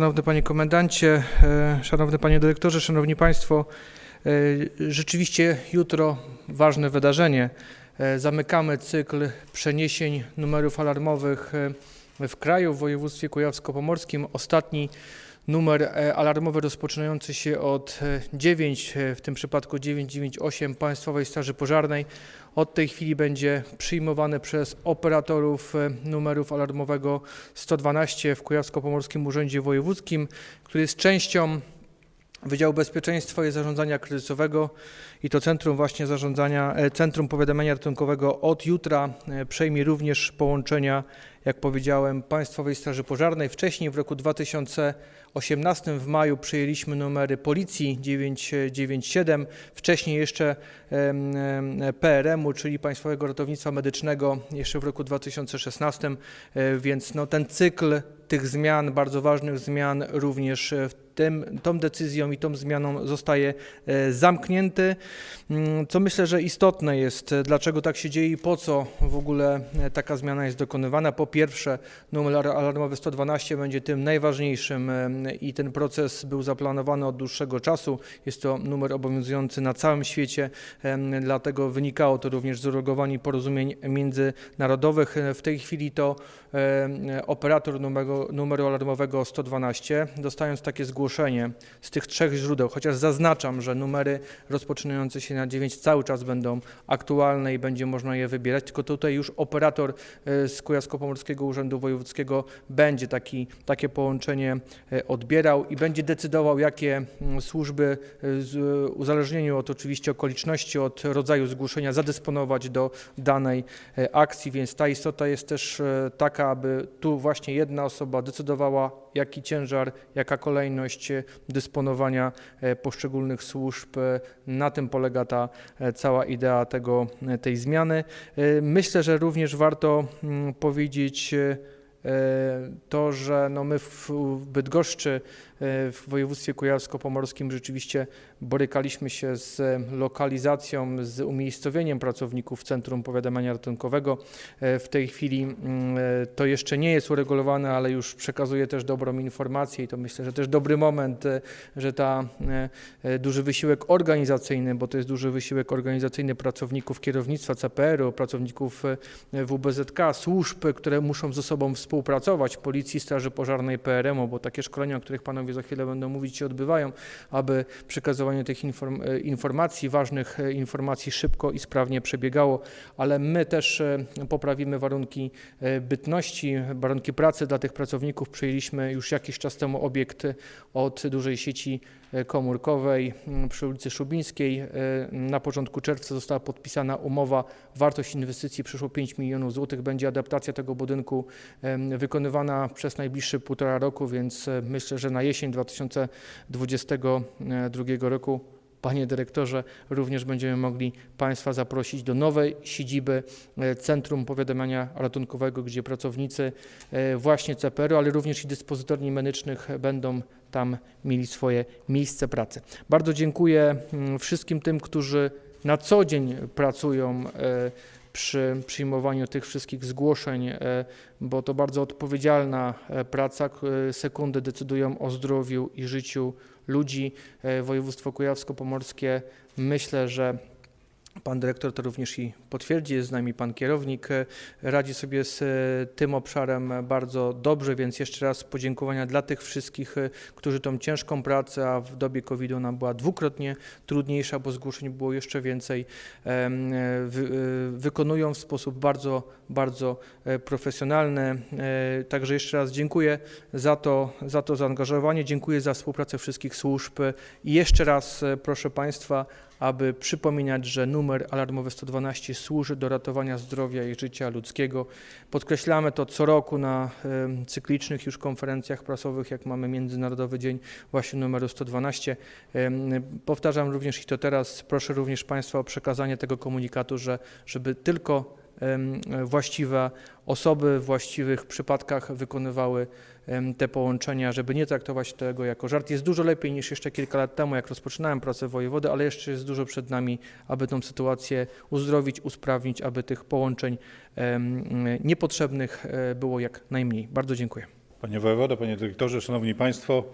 Szanowny Panie Komendancie, e, Szanowny Panie Dyrektorze, Szanowni Państwo, e, rzeczywiście jutro ważne wydarzenie. E, Zamykamy cykl przeniesień numerów alarmowych w kraju w województwie kujawsko-pomorskim. Ostatni numer e, alarmowy rozpoczynający się od e, 9, e, w tym przypadku 998 Państwowej Straży Pożarnej od tej chwili będzie przyjmowany przez operatorów e, numerów alarmowego 112 w Kujawsko-Pomorskim Urzędzie Wojewódzkim, który jest częścią Wydziału Bezpieczeństwa i Zarządzania Kryzysowego i to Centrum właśnie Zarządzania, e, Centrum Powiadamiania Ratunkowego od jutra e, przejmie również połączenia, jak powiedziałem, Państwowej Straży Pożarnej. Wcześniej w roku 2018 w maju przyjęliśmy numery Policji 997, wcześniej jeszcze PRM-u, czyli Państwowego Ratownictwa Medycznego jeszcze w roku 2016, e, więc no, ten cykl tych zmian, bardzo ważnych zmian również w tym, tą decyzją i tą zmianą zostaje e, zamknięty, Mm, co myślę, że istotne jest, dlaczego tak się dzieje i po co w ogóle e, taka zmiana jest dokonywana. Po pierwsze, numer alar- alarmowy 112 będzie tym najważniejszym i ten proces był zaplanowany od dłuższego czasu. Jest to numer obowiązujący na całym świecie, dlatego wynikało to również z uregulowań porozumień międzynarodowych. W tej chwili to operator numeru, numeru alarmowego 112, dostając takie zgłoszenie z tych trzech źródeł, chociaż zaznaczam, że numery rozpoczynające się na 9 cały czas będą aktualne i będzie można je wybierać, tylko tutaj już operator e, z Kujawsko-Pomorskiego Urzędu Wojewódzkiego będzie taki, takie połączenie e, odbierał i będzie decydował, jakie mm, służby e, z uzależnieniu od oczywiście okoliczności, od rodzaju zgłoszenia zadysponować do danej e, akcji, więc ta istota jest też e, taka, aby tu właśnie jedna osoba decydowała, jaki ciężar, jaka kolejność e, dysponowania e, poszczególnych służb. e, Na tym polega ta e, cała idea tego, e, tej zmiany. E, Myślę, że również warto mm, powiedzieć e, e, to, że no my w w Bydgoszczy, e, w województwie kujawsko-pomorskim rzeczywiście borykaliśmy się z lokalizacją, z umiejscowieniem pracowników Centrum Powiadamiania Ratunkowego. E, W tej chwili mm, e, to jeszcze nie jest uregulowane, ale już przekazuję też dobrą informację i to myślę, że też dobry moment, e, że ta duży wysiłek organizacyjny, bo to jest duży wysiłek organizacyjny pracowników kierownictwa CPR-u, pracowników WBZK, służb, które muszą ze sobą współpracować, Policji, Straży Pożarnej, PRM-u, bo takie szkolenia, o których panowie za chwilę będą mówić, się odbywają, aby przekazywanie tych inform- e, informacji, ważnych e, informacji szybko i sprawnie przebiegało, ale my też e, poprawimy warunki bytności, warunki pracy dla tych pracowników. Przyjęliśmy już jakiś czas temu obiekt od dużej sieci komórkowej m, przy ulicy Szubińskiej. E, Na początku czerwca została podpisana umowa. Wartość inwestycji przyszło 5 milionów złotych. Będzie adaptacja tego budynku wykonywana przez najbliższe półtora roku, więc e, myślę, że na jesień 2022 roku Panie dyrektorze, również będziemy mogli Państwa zaprosić do nowej siedziby e, Centrum Powiadamiania Ratunkowego, gdzie pracownicy e, właśnie CPR-u, ale również i dyspozytorni medycznych będą tam mieli swoje miejsce pracy. Bardzo dziękuję mm, wszystkim tym, którzy na co dzień pracują e, przy przyjmowaniu tych wszystkich zgłoszeń, bo to bardzo odpowiedzialna praca. Sekundy decydują o zdrowiu i życiu ludzi. E, Województwo Kujawsko-Pomorskie myślę, że Pan dyrektor to również i potwierdzi, jest z nami pan kierownik, e, radzi sobie z e, tym obszarem bardzo dobrze, więc jeszcze raz podziękowania dla tych wszystkich, e, którzy tą ciężką pracę, a w dobie COVID-u ona była dwukrotnie trudniejsza, bo zgłoszeń było jeszcze więcej, wykonują w sposób bardzo, bardzo profesjonalny. Także jeszcze raz dziękuję za to, za to zaangażowanie, dziękuję za współpracę wszystkich służb i jeszcze raz proszę Państwa, aby przypominać, że numer alarmowy 112 służy do ratowania zdrowia i życia ludzkiego. Podkreślamy to co roku na cyklicznych już konferencjach prasowych, jak mamy Międzynarodowy Dzień właśnie numeru 112. Em, Powtarzam również i to teraz, proszę również Państwa o przekazanie tego komunikatu, że żeby tylko właściwe osoby w właściwych przypadkach wykonywały te połączenia, żeby nie traktować tego jako żart. Jest dużo lepiej niż jeszcze kilka lat temu, jak rozpoczynałem pracę wojewody, ale jeszcze jest dużo przed nami, aby tą sytuację uzdrowić, usprawnić, aby tych połączeń niepotrzebnych e, było jak najmniej. Bardzo dziękuję. Panie wojewodo, panie dyrektorze, szanowni państwo.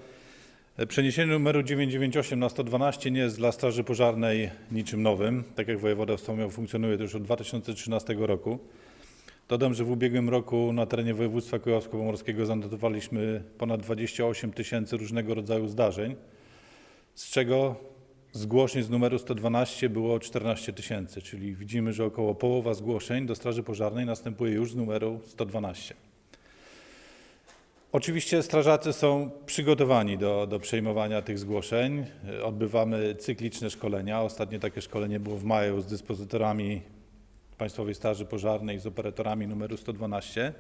e, Przeniesienie numeru 998 na 112 nie jest dla Straży Pożarnej niczym nowym. Tak jak wojewoda wspomniał, funkcjonuje to już od 2013 roku. Dodam, że w ubiegłym roku na terenie województwa kujawsko-pomorskiego zanotowaliśmy ponad 28 tysięcy różnego rodzaju zdarzeń, z czego zgłoszeń z numeru 112 było 14 tysięcy, czyli widzimy, że około połowa zgłoszeń do Straży Pożarnej następuje już z numeru 112. Oczywiście strażacy są przygotowani do, do przejmowania tych zgłoszeń. Odbywamy cykliczne szkolenia. Ostatnie takie szkolenie było w maju z dyspozytorami Państwowej Straży Pożarnej, z operatorami numeru 112.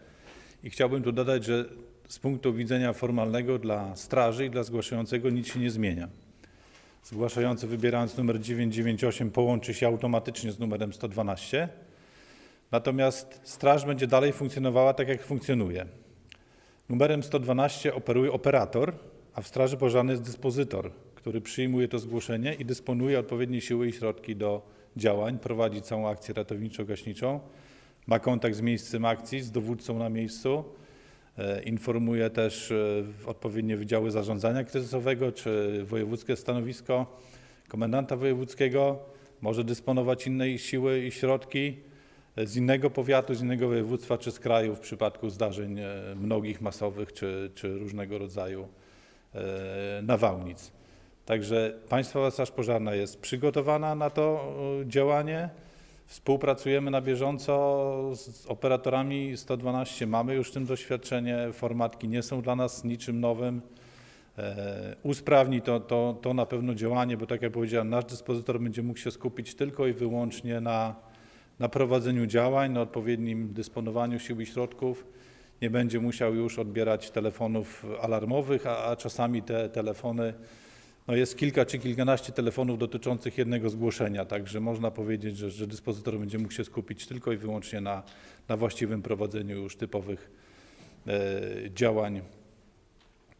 I chciałbym tu dodać, że z punktu widzenia formalnego dla straży i dla zgłaszającego nic się nie zmienia. Zgłaszający wybierając numer 998 połączy się automatycznie z numerem 112. Natomiast straż będzie dalej funkcjonowała tak, jak funkcjonuje. Numerem 112 operuje operator, a w Straży Pożarnej jest dyspozytor, który przyjmuje to zgłoszenie i dysponuje odpowiednie siły i środki do działań, prowadzi całą akcję ratowniczo-gaśniczą, ma kontakt z miejscem akcji, z dowódcą na miejscu, e, informuje też e, odpowiednie wydziały zarządzania kryzysowego czy wojewódzkie stanowisko komendanta wojewódzkiego, może dysponować innej siły i środki z innego powiatu, z innego województwa czy z kraju w przypadku zdarzeń e, mnogich, masowych czy, czy różnego rodzaju e, nawałnic. Także Państwowa Straż Pożarna jest przygotowana na to e, działanie. Współpracujemy na bieżąco z operatorami 112. Mamy już w tym doświadczenie. Formatki nie są dla nas niczym nowym. E, Usprawni to, to, to na pewno działanie, bo tak jak powiedziałem, nasz dyspozytor będzie mógł się skupić tylko i wyłącznie na, na prowadzeniu działań, na odpowiednim dysponowaniu sił i środków. Nie będzie musiał już odbierać telefonów alarmowych, a, a czasami te telefony, no jest kilka czy kilkanaście telefonów dotyczących jednego zgłoszenia, także można powiedzieć, że, że dyspozytor będzie mógł się skupić tylko i wyłącznie na, na właściwym prowadzeniu już typowych e, działań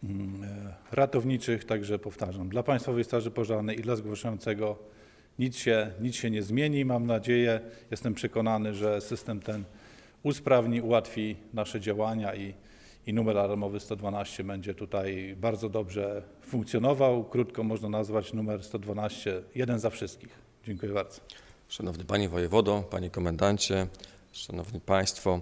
mm, e, ratowniczych, także powtarzam, dla Państwowej Straży Pożarnej i dla zgłaszającego nic się, nic się nie zmieni. Mam nadzieję, jestem przekonany, że system ten usprawni, ułatwi nasze działania i, i numer alarmowy 112 będzie tutaj bardzo dobrze funkcjonował. Krótko można nazwać numer 112 jeden za wszystkich. Dziękuję bardzo. Szanowny Panie Wojewodo, Panie Komendancie, Szanowni Państwo,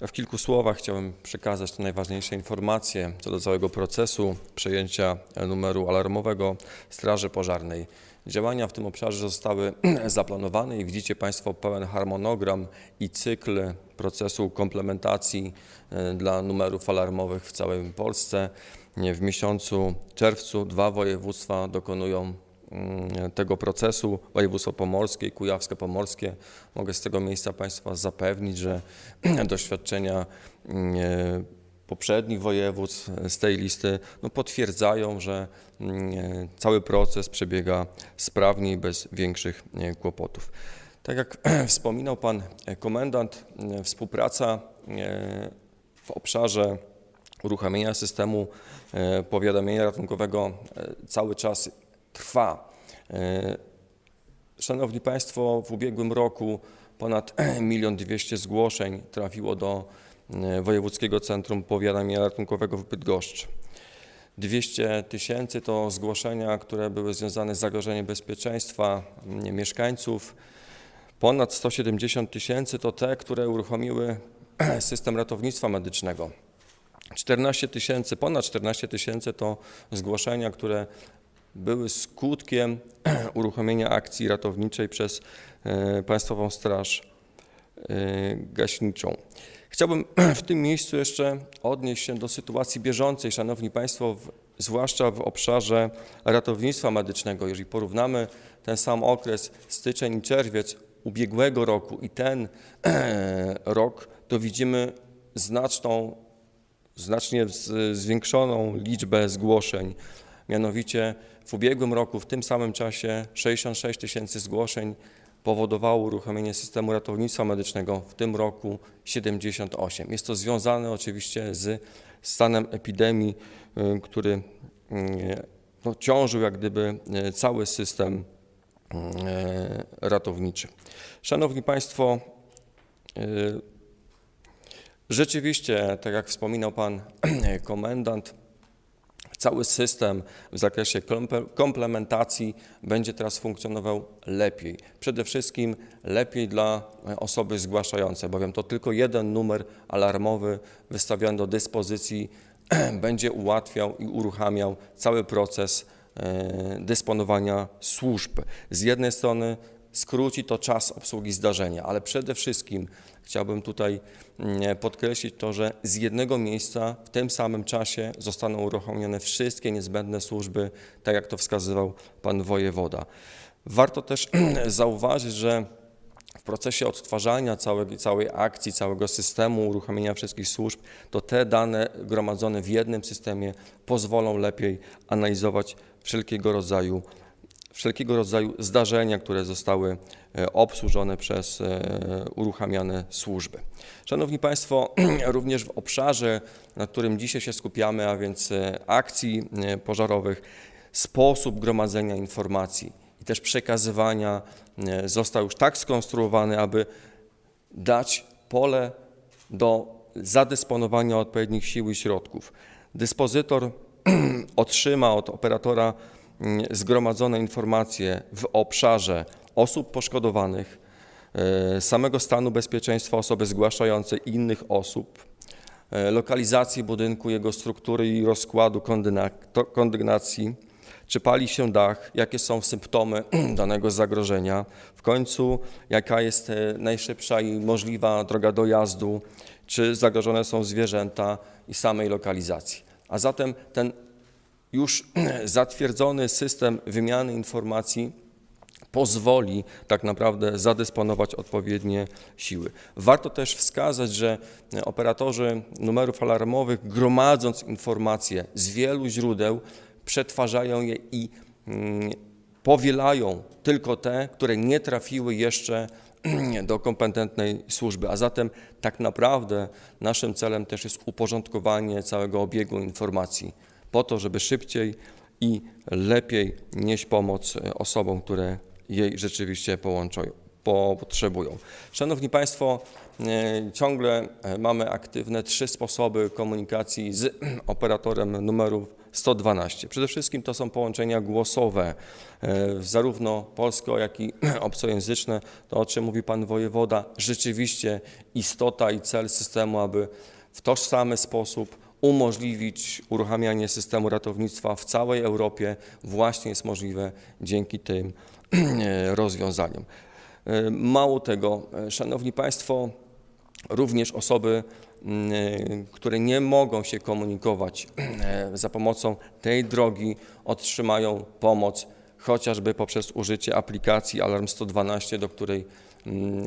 ja w kilku słowach chciałem przekazać te najważniejsze informacje co do całego procesu przejęcia numeru alarmowego Straży Pożarnej. Działania w tym obszarze zostały zaplanowane i widzicie Państwo pełen harmonogram i cykl procesu komplementacji e, dla numerów alarmowych w całej Polsce. W miesiącu czerwcu dwa województwa dokonują mm, tego procesu, województwo pomorskie i kujawsko-pomorskie. Mogę z tego miejsca Państwa zapewnić, że doświadczenia mm, poprzednich województw z tej listy no, potwierdzają, że mm, cały proces przebiega sprawnie i bez większych e, kłopotów. Tak jak wspominał Pan Komendant, e, współpraca e, w obszarze uruchamiania systemu e, powiadamiania ratunkowego e, cały czas trwa. E, Szanowni Państwo, w ubiegłym roku ponad 1 200 zgłoszeń trafiło do e, Wojewódzkiego Centrum Powiadamiania Ratunkowego w Bydgoszczy. 200 tysięcy to zgłoszenia, które były związane z zagrożeniem bezpieczeństwa mieszkańców. Ponad 170 tysięcy to te, które uruchomiły system ratownictwa medycznego. 14 tysięcy, ponad 14 tysięcy to zgłoszenia, które były skutkiem uruchomienia akcji ratowniczej przez e, Państwową Straż e, Gaśniczą. Chciałbym w tym miejscu jeszcze odnieść się do sytuacji bieżącej, Szanowni Państwo, w, zwłaszcza w obszarze ratownictwa medycznego. Jeżeli porównamy ten sam okres styczeń i czerwiec ubiegłego roku i ten rok, to widzimy znaczną znacznie zwiększoną liczbę zgłoszeń. Mianowicie w ubiegłym roku, w tym samym czasie 66 tysięcy zgłoszeń powodowało uruchomienie systemu ratownictwa medycznego, w tym roku 78. Jest to związane oczywiście z stanem epidemii, y, który y, no, ciążył jak gdyby y, cały system ratowniczy. Szanowni Państwo, Rzeczywiście, tak jak wspominał pan komendant, cały system w zakresie komple- komplementacji będzie teraz funkcjonował lepiej. Przede wszystkim lepiej dla osoby zgłaszającej, bowiem to tylko jeden numer alarmowy wystawiony do dyspozycji będzie ułatwiał i uruchamiał cały proces e, dysponowania służb. Z jednej strony skróci to czas obsługi zdarzenia, ale przede wszystkim chciałbym tutaj mm, podkreślić to, że z jednego miejsca w tym samym czasie zostaną uruchomione wszystkie niezbędne służby, tak jak to wskazywał pan wojewoda. Warto też zauważyć, że w procesie odtwarzania całej, całej akcji, całego systemu, uruchomienia wszystkich służb, to te dane gromadzone w jednym systemie pozwolą lepiej analizować wszelkiego rodzaju, wszelkiego rodzaju zdarzenia, które zostały e, obsłużone przez e, uruchamiane służby. Szanowni Państwo, również w obszarze, na którym dzisiaj się skupiamy, a więc e, akcji pożarowych, sposób gromadzenia informacji i też przekazywania został już tak skonstruowany, aby dać pole do zadysponowania odpowiednich sił i środków. Dyspozytor otrzyma od operatora zgromadzone informacje w obszarze osób poszkodowanych, e, samego stanu bezpieczeństwa osoby zgłaszającej innych osób, e, lokalizacji budynku, jego struktury i rozkładu kondygnacji, czy pali się dach, jakie są symptomy danego zagrożenia, w końcu jaka jest e, najszybsza i możliwa droga dojazdu, czy zagrożone są zwierzęta i samej lokalizacji. A zatem ten już zatwierdzony system wymiany informacji pozwoli tak naprawdę zadysponować odpowiednie siły. Warto też wskazać, że operatorzy numerów alarmowych, gromadząc informacje z wielu źródeł, przetwarzają je i mm, powielają tylko te, które nie trafiły jeszcze do kompetentnej służby. A zatem tak naprawdę naszym celem też jest uporządkowanie całego obiegu informacji po to, żeby szybciej i lepiej nieść pomoc e, osobom, które jej rzeczywiście połączą, potrzebują. Szanowni Państwo, e, ciągle e, mamy aktywne trzy sposoby komunikacji z operatorem numerów 112. Przede wszystkim to są połączenia głosowe, zarówno polsko, jak i obcojęzyczne. To, o czym mówi Pan Wojewoda, rzeczywiście istota i cel systemu, aby w tożsamy sposób umożliwić uruchamianie systemu ratownictwa w całej Europie właśnie jest możliwe dzięki tym e, rozwiązaniom. E, Mało tego, e, Szanowni Państwo, również osoby, mm, które nie mogą się komunikować za pomocą tej drogi, otrzymają pomoc chociażby poprzez użycie aplikacji Alarm 112, do której,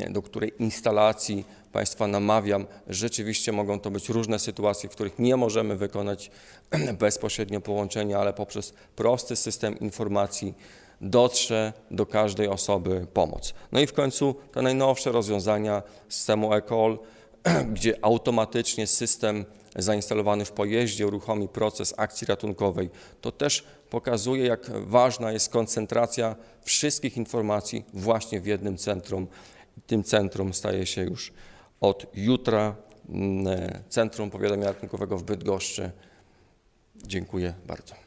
do której instalacji Państwa namawiam. Rzeczywiście mogą to być różne sytuacje, w których nie możemy wykonać bezpośrednio połączenia, ale poprzez prosty system informacji dotrze do każdej osoby pomoc. No i w końcu te najnowsze rozwiązania systemu ECOL, gdzie automatycznie system zainstalowany w pojeździe uruchomi proces akcji ratunkowej. To też pokazuje, jak ważna jest koncentracja wszystkich informacji właśnie w jednym centrum. Tym centrum staje się już od jutra mm, Centrum Powiadamiania Ratunkowego w Bydgoszczy. Dziękuję bardzo.